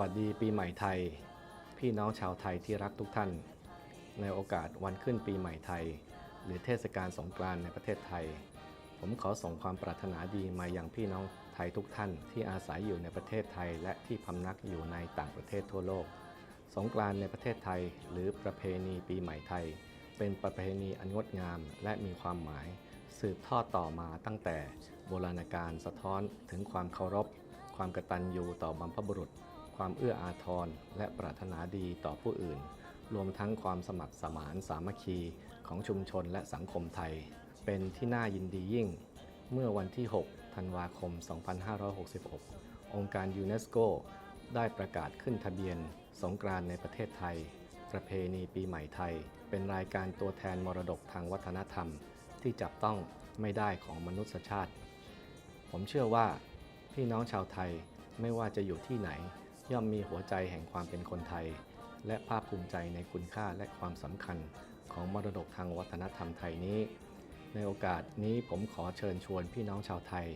วัสดีปีใหม่ไทย พี่น้องชาวไทยที่รักทุกท่าน ในโอกาสวันขึ้นปีใหม่ไทย หรือเทศกาลสงกรานต์ในประเทศไทย ผมขอส่งความปรารถนาดีมาอยังพี่น้องไทยทุกท่านที่อาศัยอยู่ในประเทศไทย และที่พำนักอยู่ในต่างประเทศทั่วโลก สงกรานต์ในประเทศไทย หรือประเพณีปีใหม่ไทย เป็นประเพณีอันงดงามและมีความหมาย สืบทอดต่อมาตั้งแต่โบราณกาลสะท้อนถึงความเคารพ ความกตัญญูต่อบรรพบุรุษ ความเอื้ออาทร และปรารถนาดีต่อผู้อื่น รวมทั้งความสมัครสมานสามัคคีของชุมชนและสังคมไทย เป็นที่น่ายินดียิ่ง เมื่อวันที่ 6 ธันวาคม 2566 องค์การยูเนสโกได้ประกาศขึ้นทะเบียน สงกรานในประเทศไทย ประเพณีปีใหม่ไทย เป็นรายการตัวแทนมรดกทางวัฒนธรรม ที่จับต้องไม่ได้ของมนุษยชาติ ผมเชื่อว่าพี่น้องชาวไทยไม่ว่าจะอยู่ที่ไหน ย่อมมีหัวใจแห่งความเป็นคนไทย และภาคภูมิใจในคุณค่าและความสำคัญของมรดกทางวัฒนธรรมไทยนี้ ในโอกาสนี้ผมขอเชิญชวนพี่น้องชาวไทย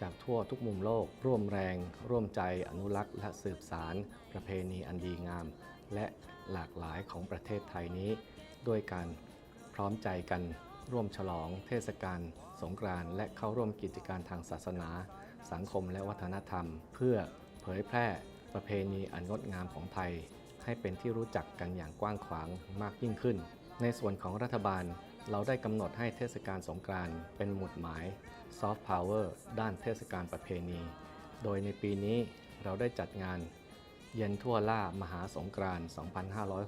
จากทั่วทุกมุมโลก ร่วมแรง ร่วมใจอนุรักษ์และสืบสารประเพณีอันดีงาม และหลากหลายของประเทศไทยนี้ ด้วยการพร้อมใจกันร่วมฉลองเทศกาลสงกรานต์และเข้าร่วมกิจการทางศาสนา สังคมและวัฒนธรรม เพื่อเผยแพร่ ประเพณีอันงดงามของไทย ให้เป็นที่รู้จักกันอย่างกว้างขวางมากยิ่งขึ้น ในส่วนของรัฐบาลเราได้กำหนดให้เทศกาลสงกรานต์เป็นหมุดหมายซอฟต์พาวเวอร์ด้านเทศกาลประเพณี โดยในปีนี้เราได้จัดงานเย็นทั่วล่ามหาสงกรานต์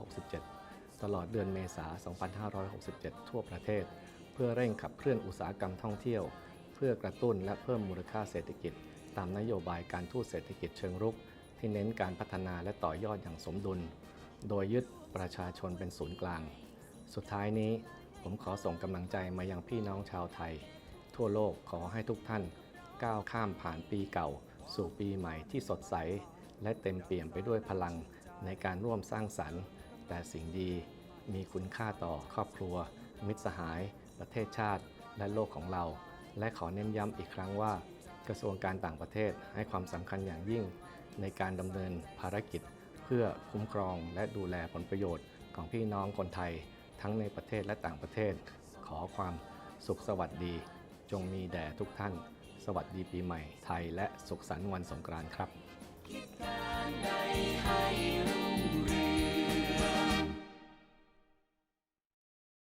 2567 ตลอดเดือนเมษายน2567 ทั่วประเทศ เพื่อเร่งขับเคลื่อนอุตสาหกรรมท่องเที่ยว เพื่อกระตุ้นและเพิ่มมูลค่าเศรษฐกิจ ตามนโยบายการทูตเศรษฐกิจเชิงรุก ที่เน้นการพัฒนาและต่อยอดอย่างสมดุล โดยยึดประชาชนเป็นศูนย์กลาง สุดท้ายนี้ผมขอส่งกำลังใจมายังพี่น้องชาวไทย ทั่วโลกขอให้ทุกท่าน ก้าวข้ามผ่านปีเก่า สู่ปีใหม่ที่สดใส และเต็มเปี่ยมไปด้วยพลังในการร่วมสร้างสรรค์ แต่สิ่งดีมีคุณค่าต่อครอบครัว มิตรสหาย ประเทศชาติ และโลกของเรา และขอเน้นย้ำอีกครั้งว่า กระทรวงการต่างประเทศให้ความสำคัญอย่างยิ่ง ในการดำเนินภารกิจ เพื่อคุ้มครองและดูแลผลประโยชน์ ของพี่น้องคนไทย ทั้งในประเทศและต่างประเทศ ขอความสุขสวัสดี จงมีแด่ทุกท่าน สวัสดีปีใหม่ไทยและสุขสันต์วันสงกรานต์ครับ